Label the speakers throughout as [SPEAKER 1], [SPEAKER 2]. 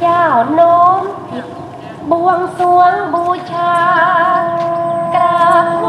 [SPEAKER 1] เจ้าโน้อมบวงสรวงบูชากราบไหว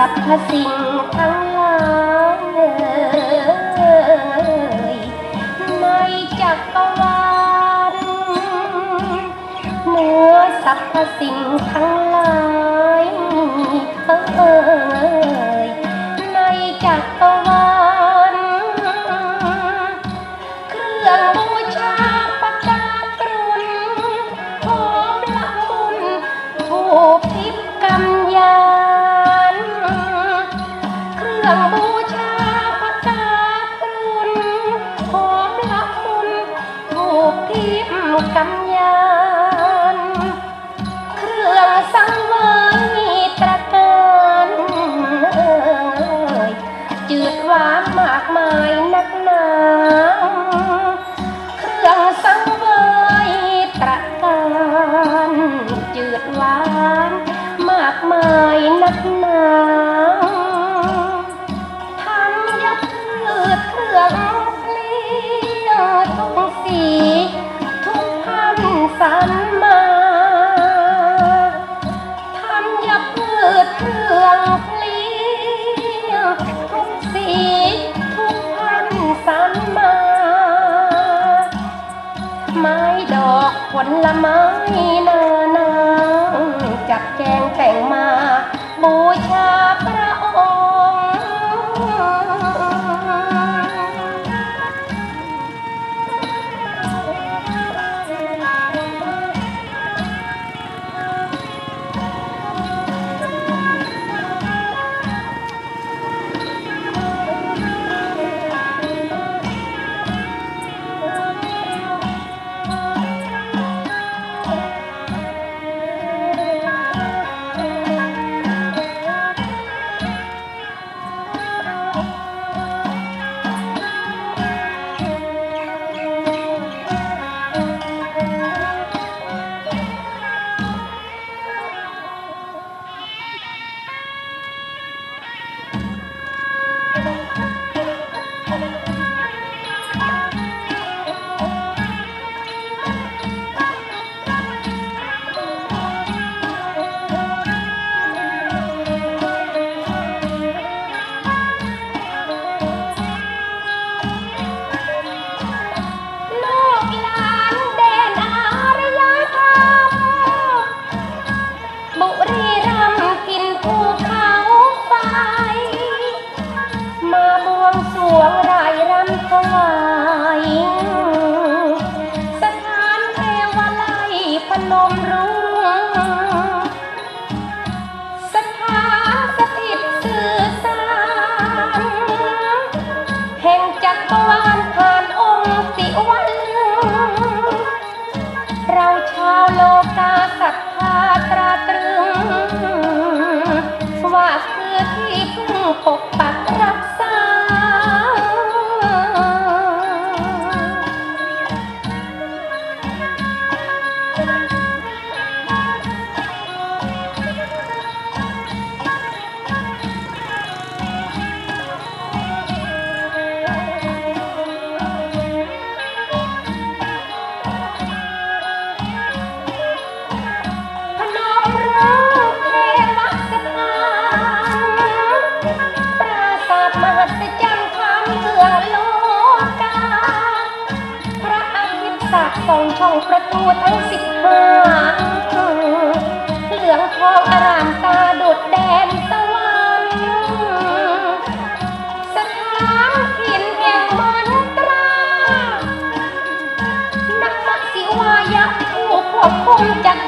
[SPEAKER 1] สรรพสิ่งทั้งหลายในจักรวาลเหนือสรรพสิ่งทั้ง หาน มากมายนักหนาทำยับเลือดเครื่องเปลี่ยนทุกสี ทุกพันสันมาทำยับเลือดเครื่องเปลี่ยนทุกสี ทุกพันสันมา ไม้ดอกผลไม้นา okay ช่องประตูทั้งสิบห้าเหลืองทองอารามตาดุดแดนตะวันสถานถิ่นแห่งมนตรานักมักศิวายะกษ์ผู้ควบคุมจักร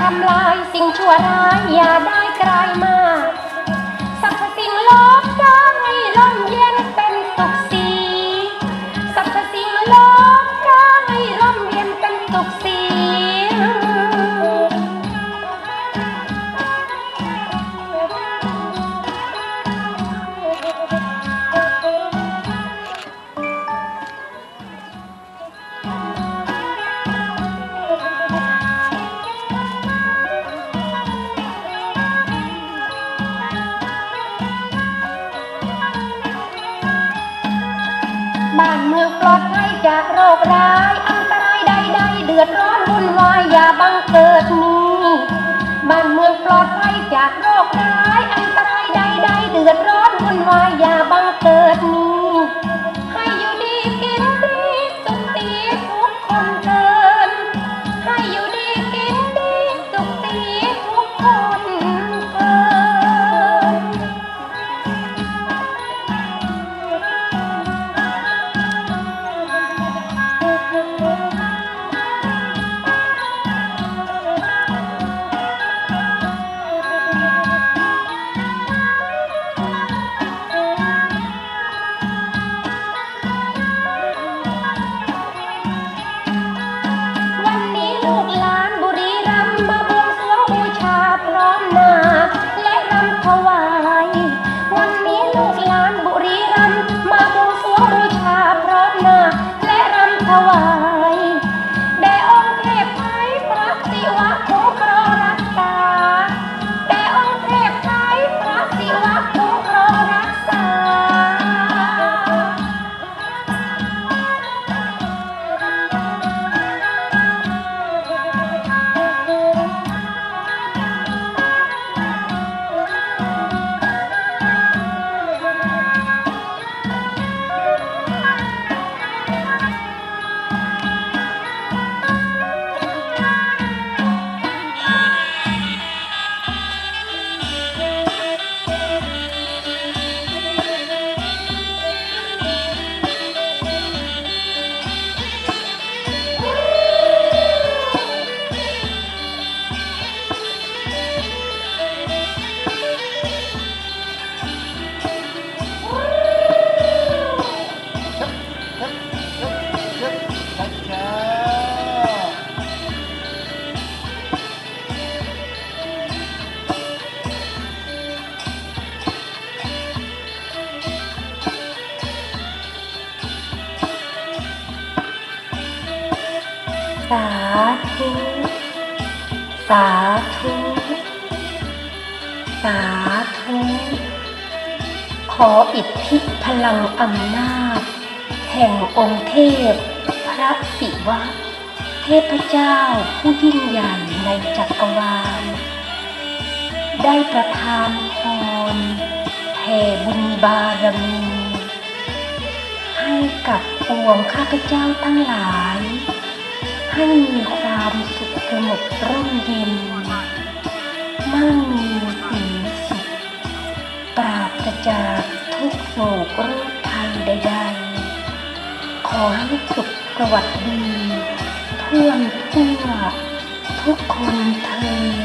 [SPEAKER 1] ทำลายสิ่งชั่วร้ายอย่าได้ใกลมา คร้ายอันตรายใดๆเดือดร้อนวุ่นวายอย่าบังเกิดมีบ้านเมืองปลอดภัยจากโรคร้ายาธุ สาธุ สาธุ ขออิทธิพลังอำนาจ แห่งองค์เทพ พระศิวะ เทพเจ้าผู้ยิ่งใหญ่ในจักรวาล ได้ประทานพรแผ่บุญบารมี ให้กับปวงข้าพเจ้าทั้งหลาย ให้มีความสุขสงบร่มเย็น มั่งมีสีสุขปราศจากทุกโศกโรคภัยใดๆ ขอให้สุขสวัสดีเพื่อนเพื่อทุกคนเทิน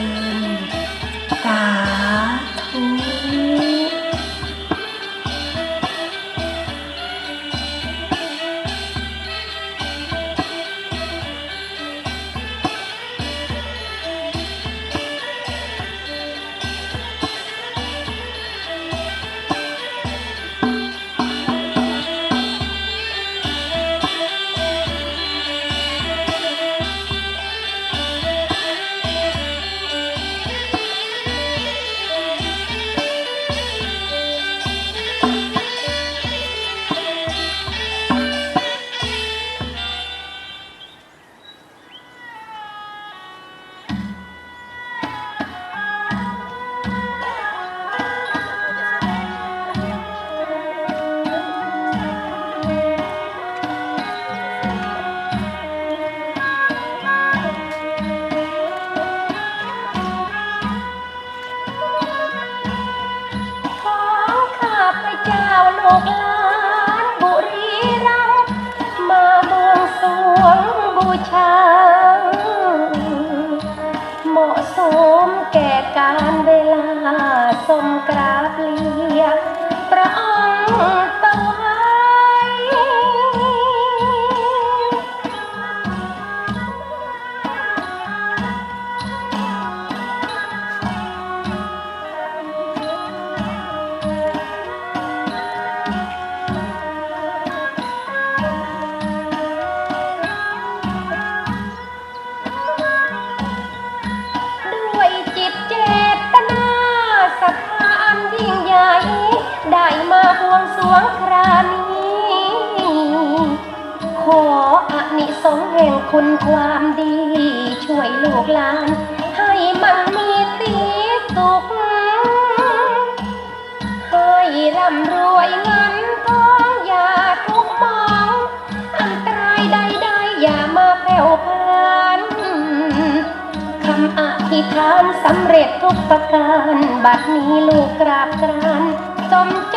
[SPEAKER 1] บู สงแห่งคุณความดี ช่วยลูกหลาน ให้มันมีสีสุขให้ร่ำรวยเงินทองอย่าทุกมอง อันตรายใดๆอย่ามาแผ่วพานคำอธิษฐานสำเร็จทุกประการ บัดนี้ลูกกราบกรานสมใจ